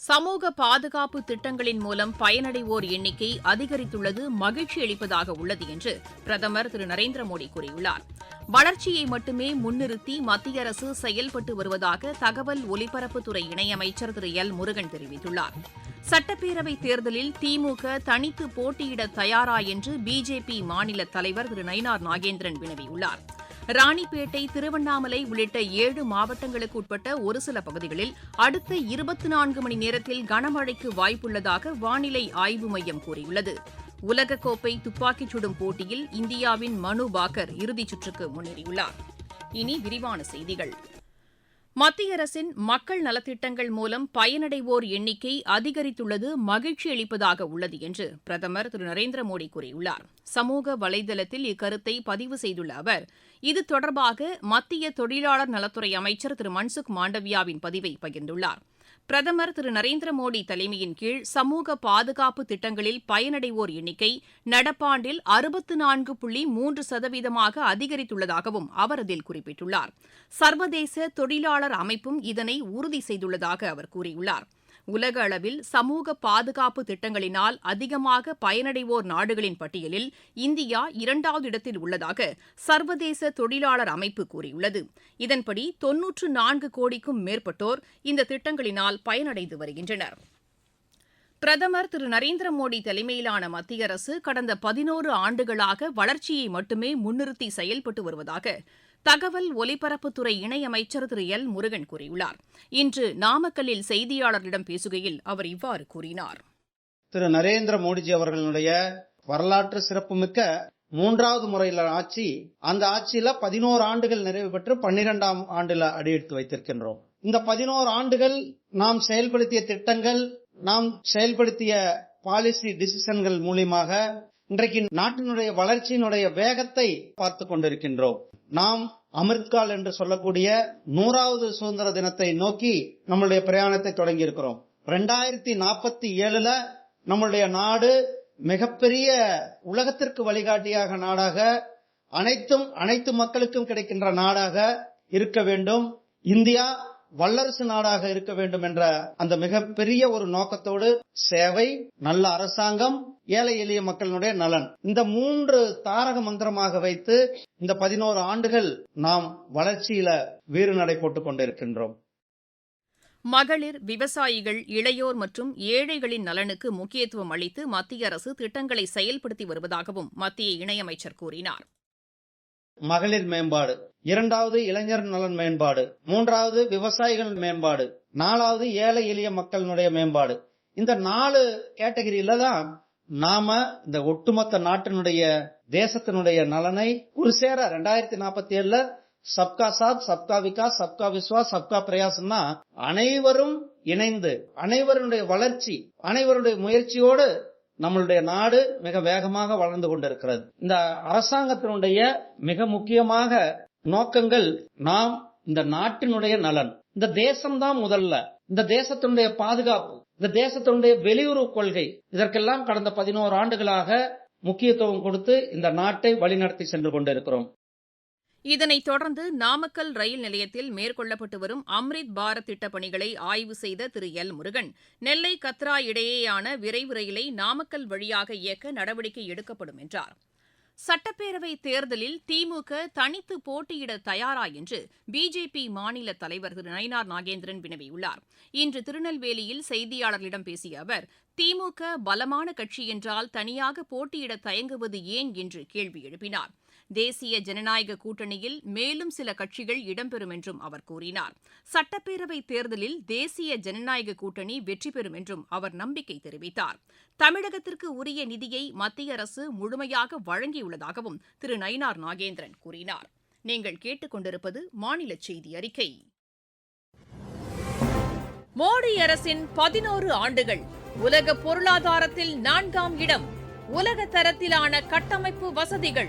சமூக பாதுகாப்பு திட்டங்களின் மூலம் பயனடைவோர் எண்ணிக்கை அதிகரித்துள்ளது மகிழ்ச்சி அளிப்பதாக உள்ளது என்று பிரதமர் திரு நரேந்திர மோடி கூறியுள்ளார். வளர்ச்சியை மட்டுமே முன்னிறுத்தி மத்திய அரசு செயல்பட்டு வருவதாக தகவல் ஒலிபரப்புத்துறை இணையமைச்சர் திரு எல் முருகன் தெரிவித்துள்ளார். சட்டப்பேரவை தேர்தலில் திமுக தனித்து போட்டியிட தயாரா என்று பிஜேபி மாநில தலைவர் திரு நயினார் நாகேந்திரன் வினவியுள்ளார். ராணிப்பேட்டை திருவண்ணாமலை உள்ளிட்ட ஏழு மாவட்டங்களுக்கு உட்பட்ட ஒரு சில பகுதிகளில் அடுத்த இருபத்தி நான்கு மணி நேரத்தில் கனமழைக்கு வாய்ப்புள்ளதாக வானிலை ஆய்வு மையம் கூறியுள்ளது. உலகக்கோப்பை துப்பாக்கிச் சுடும் போட்டியில் இந்தியாவின் மனு பாக்கர் இறுதிச் சுற்றுக்கு முன்னேறியுள்ளார். இனி விரிவான செய்திகள். மத்திய அரசின் மக்கள் நலத்திட்டங்கள் மூலம் பயனடைவோர் எண்ணிக்கை அதிகரித்துள்ளது மகிழ்ச்சி அளிப்பதாக உள்ளது என்று பிரதமர் திரு நரேந்திர மோடி கூறியுள்ளார். சமூக வலைதளத்தில் இக்கருத்தை பதிவு செய்துள்ள அவர் இது தொடர்பாக மத்திய தொழிலாளர் நலத்துறை அமைச்சர் திரு மன்சுக் மாண்டவியாவின் பதிவை பகிர்ந்துள்ளார். பிரதமர் திரு நரேந்திர மோடி தலைமையின் கீழ் சமூக பாதுகாப்பு திட்டங்களில் பயனடைவோர் எண்ணிக்கை நடப்பாண்டில் அறுபத்து நான்கு புள்ளி மூன்று சதவீதமாக அதிகரித்துள்ளதாகவும் அவர் அதில் குறிப்பிட்டுள்ளார். சர்வதேச தொழிலாளர் அமைப்பும் இதனை உறுதி செய்துள்ளதாக அவர் கூறியுள்ளார். உலக அளவில் சமூக பாதுகாப்பு திட்டங்களினால் அதிகமாக பயனடைவோர் நாடுகளின் பட்டியலில் இந்தியா இரண்டாவது இடத்தில் உள்ளதாக சர்வதேச தொழிலாளர் அமைப்பு கூறியுள்ளது. இதன்படி தொன்னூற்று நான்கு கோடிக்கும் மேற்பட்டோர் இந்த திட்டங்களினால் பயனடைந்து வருகின்றனர். பிரதமர் திரு நரேந்திர மோடி தலைமையிலான மத்திய அரசு கடந்த பதினோரு ஆண்டுகளாக வளர்ச்சியை மட்டுமே முன்னிறுத்தி செயல்பட்டு வருவதாக தகவல் ஒலிபரப்புத்துறை இணையமைச்சர் திரு. எல். முருகன் கூறியுள்ளார். இன்று நாமக்கல்லில் செய்தியாளர்களிடம் பேசுகையில் அவர் இவ்வாறு கூறினார். திரு. நரேந்திர மோடிஜி அவர்களுடைய வரலாற்று சிறப்புமிக்க மூன்றாவது முறையில ஆட்சி அந்த ஆட்சியில பதினோரு ஆண்டுகள் நிறைவு பெற்று பன்னிரெண்டாம் ஆண்டுல அடியெடுத்து வைத்திருக்கின்றோம். இந்த பதினோரு ஆண்டுகள் நாம் செயல்படுத்திய திட்டங்கள் நாம் செயல்படுத்திய பாலிசி டிசிஷன்கள் மூலியமாக இன்றைக்கு நாட்டினுடைய வளர்ச்சியினுடைய வேகத்தை பார்த்து கொண்டிருக்கின்றோம். நாம் அமிர்த்கால் என்று சொல்லக்கூடிய நூறாவது சுதந்திர தினத்தை நோக்கி நம்மளுடைய பிரயாணத்தை தொடங்கி இருக்கிறோம் ரெண்டாயிரத்தி நாற்பத்தி ஏழுல நம்மளுடைய நாடு மிகப்பெரிய உலகத்திற்கு வழிகாட்டியாக நாடாக அனைத்தும் அனைத்து மக்களுக்கும் கிடைக்கின்ற நாடாக இருக்க வேண்டும். இந்தியா வல்லரசு நாடாக இருக்க வேண்டும் என்ற அந்த மிகப்பெரிய ஒரு நோக்கத்தோடு சேவை நல்ல அரசாங்கம் ஏழை எளிய மக்களினுடைய நலன். இந்த மூன்று தாரக மந்திரமாக வைத்து இந்த பதினோரு ஆண்டுகள் நாம் வளர்ச்சியில வீறு நடை போட்டுக் கொண்டிருக்கின்றோம். மகளிர் விவசாயிகள் இளையோர் மற்றும் ஏழைகளின் நலனுக்கு முக்கியத்துவம் அளித்து மத்திய அரசு திட்டங்களை செயல்படுத்தி வருவதாகவும் மத்திய இணையமைச்சர் கூறினார். மகளிர் மேம்பாடு. இரண்டாவது இளைஞர் நலன் மேம்பாடு. மூன்றாவது விவசாயிகள் மேம்பாடு. நாலாவது ஏழை எளிய மக்களினுடைய மேம்பாடு. இந்த நாலு கேட்டகரியில தான் நாம இந்த ஒட்டுமொத்த நாட்டினுடைய தேசத்தினுடைய நலனை ஒரு சேர ரெண்டாயிரத்தி நாற்பத்தி ஏழுல சப்கா சாத் சப்கா விகாஸ் சப்கா விஸ்வா சப்கா பிரயாசம்னா அனைவரும் இணைந்து அனைவருடைய வளர்ச்சி அனைவருடைய முயற்சியோடு நம்மளுடைய நாடு மிக வேகமாக வளர்ந்து கொண்டிருக்கிறது. இந்த அரசாங்கத்தினுடைய மிக முக்கியமாக நோக்கங்கள் நாம் இந்த நாட்டினுடைய நலன் இந்த தேசம்தான் முதல்ல இந்த தேசத்தினுடைய பாதுகாப்பு இந்த தேசத்தினுடைய வெளியுறவு கொள்கை இதற்கெல்லாம் கடந்த பதினோரு ஆண்டுகளாக முக்கியத்துவம் கொடுத்து இந்த நாட்டை வழிநடத்தி சென்று கொண்டிருக்கிறோம். இதனைத் தொடர்ந்து நாமக்கல் ரயில் நிலையத்தில் மேற்கொள்ளப்பட்டு வரும் அம்ரித் பாரத் திட்டப் பணிகளை ஆய்வு செய்த திரு எல் முருகன் நெல்லை கத்ரா இடையேயான விரைவு ரயிலை நாமக்கல் வழியாக இயக்க நடவடிக்கை எடுக்கப்படும் என்றார். சட்டப்பேரவை தேர்தலில் திமுக தனித்து போட்டியிட தயாரா என்று பிஜேபி மாநில தலைவர் திரு நயினார் நாகேந்திரன் வினவியுள்ளார். இன்று திருநெல்வேலியில் செய்தியாளர்களிடம் பேசிய அவர் திமுக பலமான கட்சி என்றால் தனியாக போட்டியிட தயங்குவது ஏன் என்று கேள்வி எழுப்பினார். தேசிய ஜனநாயக கூட்டணியில் மேலும் சில கட்சிகள் இடம்பெறும் என்றும் அவர் கூறினார். சட்டப்பேரவை தேர்தலில் தேசிய ஜனநாயக கூட்டணி வெற்றி பெறும் என்றும் அவர் நம்பிக்கை தெரிவித்தார். தமிழகத்திற்கு உரிய நிதியை மத்திய அரசு முழுமையாக வழங்கியுள்ளதாகவும் திரு நயினார் நாகேந்திரன் கூறினார். நீங்கள் கேட்டுக்கொண்டிருப்பது மாநில செய்தி அறிக்கை. மோடி அரசின் பதினோரு ஆண்டுகள் உலக பொருளாதாரத்தில் நான்காம் இடம் உலக தரத்திலான கட்டமைப்பு வசதிகள்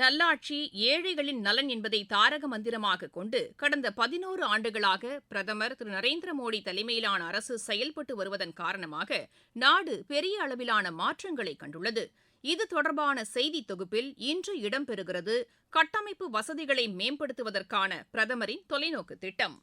நல்லாட்சி ஏழைகளின் நலன் என்பதை தாரக மந்திரமாக கொண்டு கடந்த பதினோரு ஆண்டுகளாக பிரதமர் திரு நரேந்திர மோடி தலைமையிலான அரசு செயல்பட்டு வருவதன் காரணமாக நாடு பெரிய அளவிலான மாற்றங்களை கண்டுள்ளது. இது தொடர்பான செய்தி தொகுப்பில் இன்று இடம்பெறுகிறது. கட்டமைப்பு வசதிகளை மேம்படுத்துவதற்கான பிரதமரின் தொலைநோக்கு திட்டம்.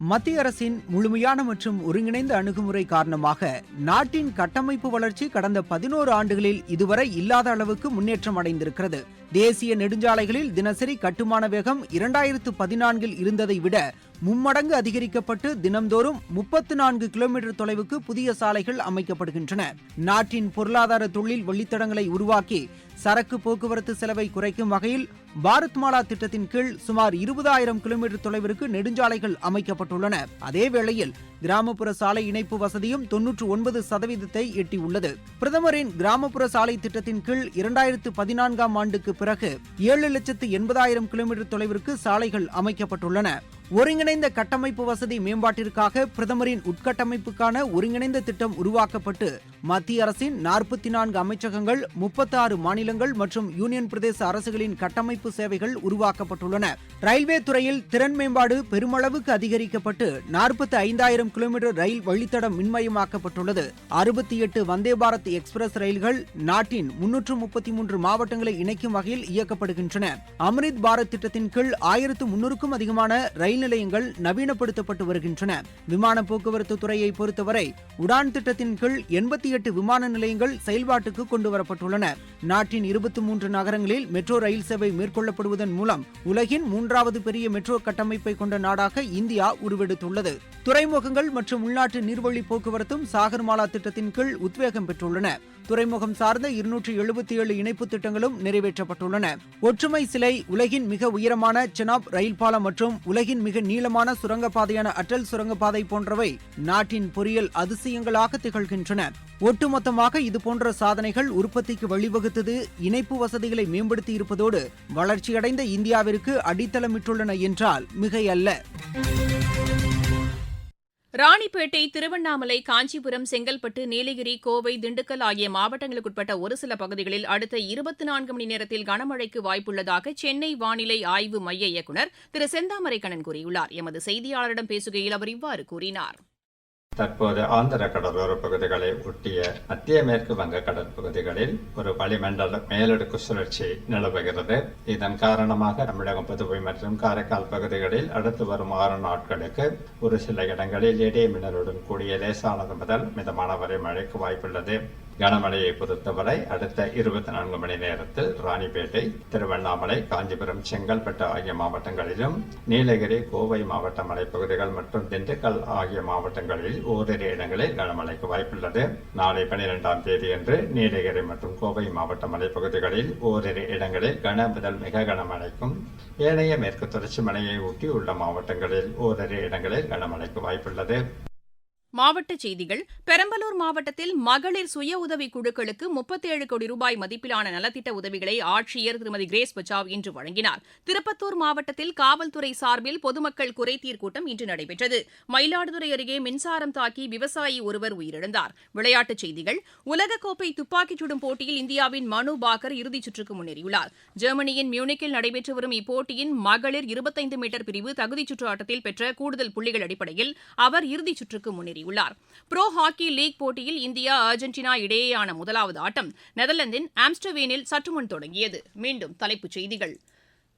மத்திய அரசின் முழுமையான மற்றும் ஒருங்கிணைந்த அணுகுமுறை காரணமாக நாட்டின் கட்டமைப்பு வளர்ச்சி கடந்த பதினோரு ஆண்டுகளில் இதுவரை இல்லாத அளவுக்கு முன்னேற்றம் அடைந்திருக்கிறது. தேசிய நெடுஞ்சாலைகளில் தினசரி கட்டுமான வேகம் இரண்டாயிரத்து பதினான்கில் இருந்ததை விட மும்மடங்கு அதிகரிக்கப்பட்டு தினம்தோறும் முப்பத்து நான்கு கிலோமீட்டர் தொலைவுக்கு புதிய சாலைகள் அமைக்கப்படுகின்றன. நாட்டின் பொருளாதார தொழில் வழித்தடங்களை உருவாக்கி சரக்கு போக்குவரத்து செலவை குறைக்கும் வகையில் பாரத் மாலா திட்டத்தின் கீழ் சுமார் இருபதாயிரம் கிலோமீட்டர் தொலைவிற்கு நெடுஞ்சாலைகள் அமைக்கப்பட்டுள்ளன. அதே வேளையில் கிராமப்புற சாலை இணைப்பு வசதியும் தொன்னூற்று ஒன்பது சதவீதத்தை எட்டியுள்ளது. பிரதமரின் கிராமப்புற சாலை திட்டத்தின் கீழ் இரண்டாயிரத்து பதினான்காம் ஆண்டுக்கு பிறகு ஏழு லட்சத்து எண்பதாயிரம் கிலோமீட்டர் தொலைவிற்கு சாலைகள் அமைக்கப்பட்டுள்ளன. ஒருங்கிணைந்த கட்டமைப்பு வசதி மேம்பாட்டிற்காக பிரதமரின் உட்கட்டமைப்புக்கான ஒருங்கிணைந்த திட்டம் உருவாக்கப்பட்டு மத்திய அரசின் நாற்பத்தி நான்கு அமைச்சகங்கள் முப்பத்தி ஆறு மாநிலங்கள் மற்றும் யூனியன் பிரதேச அரசுகளின் கட்டமைப்பு சேவைகள் உருவாக்கப்பட்டுள்ளன. ரயில்வே துறையில் திறன் மேம்பாடு பெருமளவுக்கு அதிகரிக்கப்பட்டு நாற்பத்தி ஐந்தாயிரம் கிலோமீட்டர் ரயில் வழித்தடம் மின்மயமாக்கப்பட்டுள்ளது. அறுபத்தி எட்டு வந்தே பாரத் எக்ஸ்பிரஸ் ரயில்கள் நாட்டின் முன்னூற்று முப்பத்தி மூன்று மாவட்டங்களை இணைக்கும் வகையில் இயக்கப்படுகின்றன. அம்ரித் பாரத் திட்டத்தின் கீழ் ஆயிரத்து முன்னூறுக்கும் அதிகமான ரயில் நிலையங்கள் நவீனப்படுத்தப்பட்டு வருகின்றன. விமான போக்குவரத்து துறையை பொறுத்தவரை உடான் திட்டத்தின் கீழ் எண்பத்தி எட்டு விமான நிலையங்கள் செயல்பாட்டுக்கு கொண்டுவரப்பட்டுள்ளன. நாட்டின் இருபத்தி மூன்று நகரங்களில் மெட்ரோ ரயில் சேவை மேற்கொள்ளப்படுவதன் மூலம் உலகின் மூன்றாவது பெரிய மெட்ரோ கட்டமைப்பை கொண்ட நாடாக இந்தியா உருவெடுத்துள்ளது. துறைமுகங்கள் மற்றும் உள்நாட்டு நீர்வழி போக்குவரத்தும் சாகர்மாலா திட்டத்தின் கீழ் உத்வேகம் பெற்றுள்ளன. துறைமுகம் சார்ந்த இருநூற்றி எழுபத்தி ஏழு இணைப்பு திட்டங்களும் நிறைவேற்றப்பட்டுள்ளன. ஒற்றுமை சிலை உலகின் மிக உயரமான செனாப் ரயில் பாலம் மற்றும் உலகின் மிக நீளமான சுரங்கப்பாதையான அட்டல் சுரங்கப்பாதை போன்றவை நாட்டின் பொறியியல் அதிசயங்களாக திகழ்கின்றன. ஒட்டுமொத்தமாக இதுபோன்ற சாதனைகள் உற்பத்திக்கு வழிவகுத்தது இணைப்பு வசதிகளை மேம்படுத்தி இருப்பதோடு வளர்ச்சியடைந்த இந்தியாவிற்கு அடித்தளமிட்டுள்ளன என்றால் மிகையல்ல. ராணிப்பேட்டை திருவண்ணாமலை காஞ்சிபுரம் செங்கல்பட்டு நீலகிரி கோவை திண்டுக்கல் ஆகிய மாவட்டங்களுக்குட்பட்ட ஒரு சில பகுதிகளில் அடுத்த இருபத்தி நான்கு மணி நேரத்தில் கனமழைக்கு வாய்ப்புள்ளதாக சென்னை வானிலை ஆய்வு மைய இயக்குநர் திரு செந்தாமரை கண்ணன் கூறியுள்ளார். எமது செய்தியாளரிடம் பேசுகையில் அவர் இவ்வாறு கூறினார். தற்போது ஆந்திர கடலோர பகுதிகளை ஒட்டிய மத்திய மேற்கு வங்க கடற்பகுதிகளில் ஒரு வளிமண்டல மேலடுக்கு சுழற்சி நிலவுகிறது. இதன் காரணமாக தமிழகம் புதுவை மற்றும் காரைக்கால் பகுதிகளில் அடுத்து வரும் ஆறு நாட்களுக்கு ஒரு சில இடங்களில் இடி மின்னலுடன் கூடிய லேசானது முதல் மிதமான வரை மழைக்கு வாய்ப்புள்ளது. கனமழையை பொறுத்தவரை அடுத்த இருபத்தி நான்கு மணி நேரத்தில் ராணிப்பேட்டை திருவண்ணாமலை காஞ்சிபுரம் செங்கல்பட்டு ஆகிய மாவட்டங்களிலும் நீலகிரி கோவை மாவட்ட மலைப்பகுதிகள் மற்றும் திண்டுக்கல் ஆகிய மாவட்டங்களில் ஓரிரு இடங்களில் கனமழைக்கு வாய்ப்புள்ளது. நாளை பனிரெண்டாம் தேதியன்று நீலகிரி மற்றும் கோவை மாவட்ட மலைப்பகுதிகளில் ஓரிரு இடங்களில் கன முதல் மிக கனமழைக்கும் ஏனைய மேற்கு தொடர்ச்சி மலையை ஒட்டி உள்ள மாவட்டங்களில் ஓரிரு இடங்களில் கனமழைக்கு வாய்ப்புள்ளது. மாவட்டச் செய்திகள். பெரம்பலூர் மாவட்டத்தில் மகளிர் சுய உதவிக் குழுக்களுக்கு முப்பத்தேழு கோடி ரூபாய் மதிப்பிலான நலத்திட்ட உதவிகளை ஆட்சியர் திருமதி கிரேஸ் பச்சாவ் இன்று வழங்கினார். திருப்பத்தூர் மாவட்டத்தில் காவல்துறை சார்பில் பொதுமக்கள் குறைதீர் கூட்டம் இன்று நடைபெற்றது. மயிலாடுதுறை அருகே மின்சாரம் தாக்கி விவசாயி ஒருவர் உயிரிழந்தார். விளையாட்டுச் செய்திகள். உலகக்கோப்பை துப்பாக்கிச் சுடும் போட்டியில் இந்தியாவின் மனு பாக்கர் இறுதிச் சுற்றுக்கு முன்னேறியுள்ளார். ஜெர்மனியின் மியூனிக்கில் நடைபெற்று வரும் இப்போட்டியின் மகளிர் இருபத்தைந்து மீட்டர் பிரிவு தகுதிச் சுற்று ஆட்டத்தில் பெற்ற கூடுதல் புள்ளிகள் அடிப்படையில் அவர் இறுதிச் சுற்றுக்கு முன்னேறியுள்ளார். ப்ரோ ஹாக்கி லீக் போட்டியில் இந்தியா அர்ஜென்டினா இடையேயான முதலாவது ஆட்டம் நெதர்லாந்தின் ஆம்ஸ்டர்வேனில் சற்றுமுன் தொடங்கியது. மீண்டும் தலைப்புச் செய்திகள்.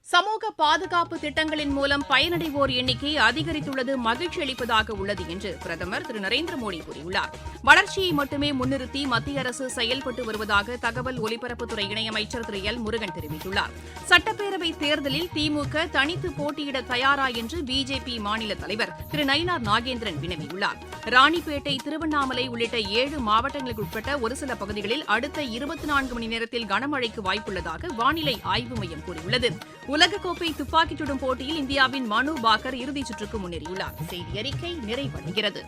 சமூக பாதுகாப்பு திட்டங்களின் மூலம் பயனடைவோர் எண்ணிக்கை அதிகரித்துள்ளது மகிழ்ச்சி அளிப்பதாக உள்ளது என்று பிரதமர் திரு. நரேந்திர மோடி கூறியுள்ளார். வளர்ச்சியை மட்டுமே முன்னிறுத்தி மத்திய அரசு செயல்பட்டு வருவதாக தகவல் ஒலிபரப்புத்துறை இணையமைச்சர் திரு. எல். முருகன் தெரிவித்துள்ளார். சட்டப்பேரவை தேர்தலில் திமுக தனித்து போட்டியிட தயாரா என்று பிஜேபி மாநில தலைவர் திரு. நயினார் நாகேந்திரன் வினவியுள்ளார். ராணிப்பேட்டை திருவண்ணாமலை உள்ளிட்ட ஏழு மாவட்டங்களுக்கு உட்பட்ட ஒரு சில பகுதிகளில் அடுத்த இருபத்தி நான்கு மணி நேரத்தில் கனமழைக்கு வாய்ப்புள்ளதாக வானிலை ஆய்வு மையம் கூறியுள்ளது. உலகக்கோப்பை துப்பாக்கிச் சுடும் போட்டியில் இந்தியாவின் மனு பாக்கர் இறுதிச் சுற்றுக்கு முன்னேறியுள்ளார். செய்தி அறிக்கை நிறைவடைகிறது.